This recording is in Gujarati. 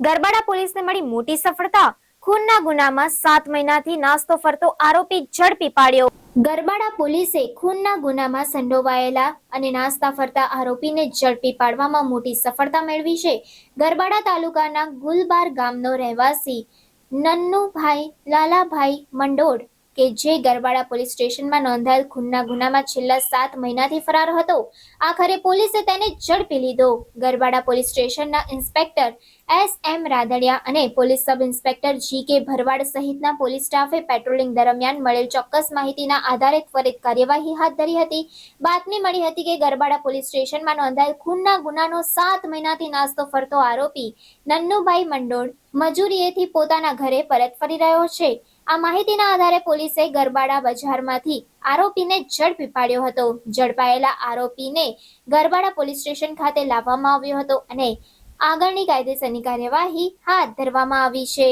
ગરબાડા પોલીસને મળી મોટી સફળતા. ખૂનના ગુનામાં સાત મહિનાથી નાસ્તો ફરતો આરોપી ઝડપી પાડ્યો. ગરબાડા પોલીસે ખૂનના ગુનામાં સંડોવાયેલા અને નાસ્તા ફરતા આરોપીને ઝડપી પાડવામાં મોટી સફળતા મેળવી છે. ગરબાડા તાલુકાના ગુલબાર ગામનો રહેવાસી નન્નુભાઈ લાલાભાઈ મંડોળ કે જે ગરવાડા પોલીસ સ્ટેશનમાં નોંધાયેલ ખૂનના ગુનામાં છેલ્લા સાત મહિનાથી ફરાર હતો. આખરે પોલીસે તેને ઝડપી લીધો. ગરબાડા પોલીસ સ્ટેશનના ઇન્સ્પેક્ટર એસ એમ રાદડિયા અને પોલીસ સબ ઇન્સ્પેક્ટર જી કે ભરવાડ સહિતના પોલીસ સ્ટાફે પેટ્રોલિંગ દરમિયાન મળેલ ચોક્કસ માહિતીના આધારે ત્વરિત કાર્યવાહી હાથ ધરી હતી. બાતમી મળી હતી કે ગરબાડા પોલીસ સ્ટેશનમાં નોંધાયેલ ખૂનના ગુનાનો સાત મહિનાથી નાસ્તો ફરતો આરોપી નન્નુભાઈ મંડોળ મજૂરીએથી પોતાના ઘરે પરત ફરી રહ્યો છે. આ માહિતીના આધારે પોલીસે ગરબાડા બજારમાંથી આરોપીને ઝડપી પાડ્યો હતો. ઝડપાયેલા આરોપીને ગરબાડા પોલીસ સ્ટેશન ખાતે લાવવામાં આવ્યો હતો અને આગળની કાયદેસરની કાર્યવાહી હાથ ધરવામાં આવી છે.